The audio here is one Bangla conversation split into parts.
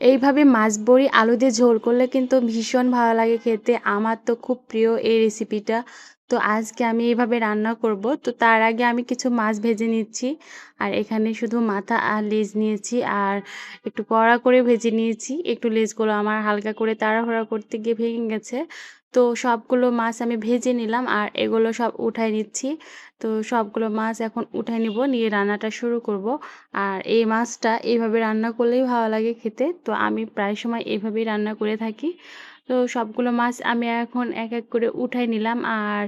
এইভাবে মাছ বড়ি আলু দিয়ে ঝোল করলে কিন্তু ভীষণ ভালো লাগে খেতে। আমার তো খুব প্রিয় এই রেসিপিটা তো আজকে আমি এইভাবে রান্না করব। তো তার আগে আমি কিছু মাছ ভেজে নিচ্ছি। আর এখানে শুধু মাথা আর লেজ নিয়েছি। আর একটু কড়া করে ভেজে নিয়েছি। একটু লেজগুলো আমার হালকা করে তাড়াহুড়া করতে গিয়ে ভেঙে গেছে। তো সবগুলো মাছ আমি ভেজে নিলাম আর এগুলো সব উঠাই নিচ্ছি। তো সবগুলো মাছ এখন উঠাই নিব, নিয়ে রান্নাটা শুরু করব। আর এই মাছটা এইভাবে রান্না করলেই ভালো লাগে খেতে। তো আমি প্রায় সময় এইভাবেই রান্না করে থাকি। তো সবগুলো মাছ আমি এখন এক এক করে উঠাই নিলাম আর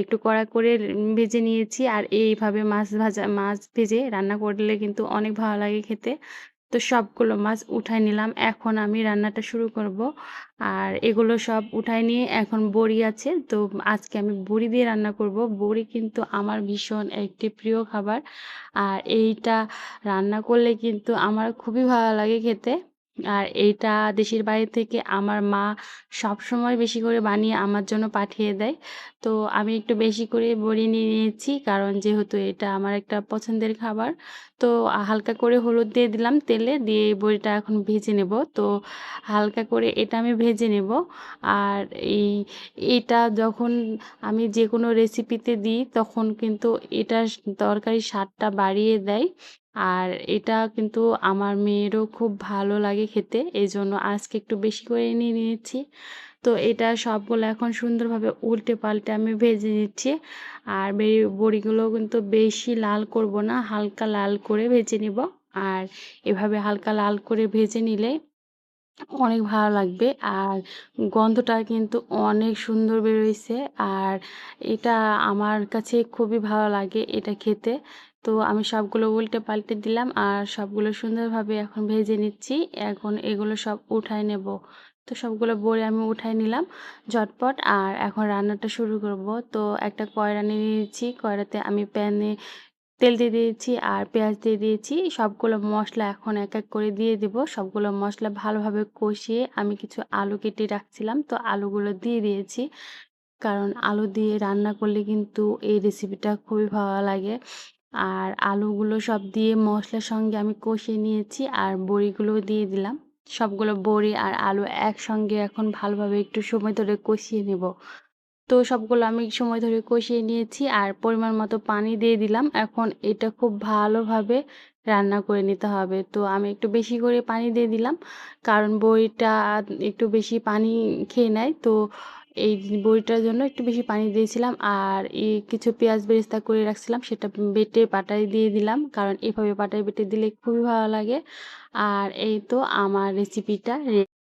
একটু কড়া করে ভেজে নিয়েছি। আর এইভাবে মাছ ভাজা, মাছ ভেজে রান্না করলে কিন্তু অনেক ভালো লাগে খেতে। তো সবগুলো মাছ উঠাই নিলাম। এখন আমি রান্নাটা শুরু করব। আর এগুলো সব উঠাই নিয়ে এখন বড়ি আছে। তো আজকে আমি বড়ি দিয়ে রান্না করব। বড়ি কিন্তু আমার ভীষণ একটি প্রিয় খাবার। আর এইটা রান্না করলে কিন্তু আমার খুবই ভালো লাগে খেতে। আর এইটা দেশের বাইরে থেকে আমার মা সবসময় বেশি করে বানিয়ে আমার জন্য পাঠিয়ে দেয়। তো আমি একটু বেশি করে বড়ি নিয়ে নিয়েছি। কারণ যেহেতু এটা আমার একটা পছন্দের খাবার, তো হালকা করে হলুদ দিয়ে দিলাম তেলে, দিয়ে বড়িটা এখন ভেজে নেব। তো হালকা করে এটা আমি ভেজে নেব। আর এই, এটা যখন আমি যে কোনো রেসিপিতে দিই, তখন কিন্তু এটা তরকারি স্বাদটা বাড়িয়ে দেয়। আর এটা কিন্তু আমার মেয়েরও খুব ভালো লাগে খেতে এই জন্য আজকে একটু বেশি করে নিয়ে নিয়েছি। তো এটা সবগুলো এখন সুন্দরভাবে উল্টে পাল্টে আমি ভেজে নিচ্ছি। আর বড়িগুলো কিন্তু বেশি লাল করব না, হালকা লাল করে ভেজে নিব। আর এভাবে হালকা লাল করে ভেজে নিলে অনেক ভালো লাগবে। আর গন্ধটা কিন্তু অনেক সুন্দর বেরোইছে। আর এটা আমার কাছে খুবই ভালো লাগে এটা খেতে। তো আমি সবগুলো উল্টে পাল্টে দিলাম আর সবগুলো সুন্দরভাবে এখন ভেজে নিচ্ছি। এখন এগুলো সব উঠাই নেব। তো সবগুলো বড়ি আমি উঠাই নিলাম ঝটপট। আর এখন রান্নাটা শুরু করব। তো একটা কয়রা নিয়ে নিয়েছি। কয়রাতে আমি প্যানে তেল দিয়ে দিয়েছি আর পেঁয়াজ দিয়ে দিয়েছি। সবগুলো মশলা এখন এক এক করে দিয়ে দেব। সবগুলো মশলা ভালোভাবে কষিয়ে আমি কিছু আলু কেটে রাখছিলাম। তো আলুগুলো দিয়ে দিয়েছি। কারণ আলু দিয়ে রান্না করলে কিন্তু এই রেসিপিটা খুবই ভালো লাগে। আর আলুগুলো সব দিয়ে মশলার সঙ্গে আমি কষিয়ে নিয়েছি আর বড়িগুলো দিয়ে দিলাম। সবগুলো বড়ি আর আলু একসঙ্গে এখন ভালোভাবে একটু সময় ধরে কষিয়ে নেব। তো সবগুলো আমি সময় ধরে কষিয়ে নিয়েছি আর পরিমাণ মতো পানি দিয়ে দিলাম। এখন এটা খুব ভালোভাবে রান্না করে নিতে হবে। তো আমি একটু বেশি করে পানি দিয়ে দিলাম। কারণ বড়িটা একটু বেশি পানি খেয়ে নেয়। তো এই বড়িটার জন্য একটু বেশি পানি দিয়েছিলাম আর কিছু পেঁয়াজ বেরেস্তা করে রাখছিলাম, সেটা বেটে পাটাই দিয়ে দিলাম, কারণ এভাবে পাটায় বেটে দিলে খুবই ভালো লাগে। আর এই তো আমার রেসিপিটা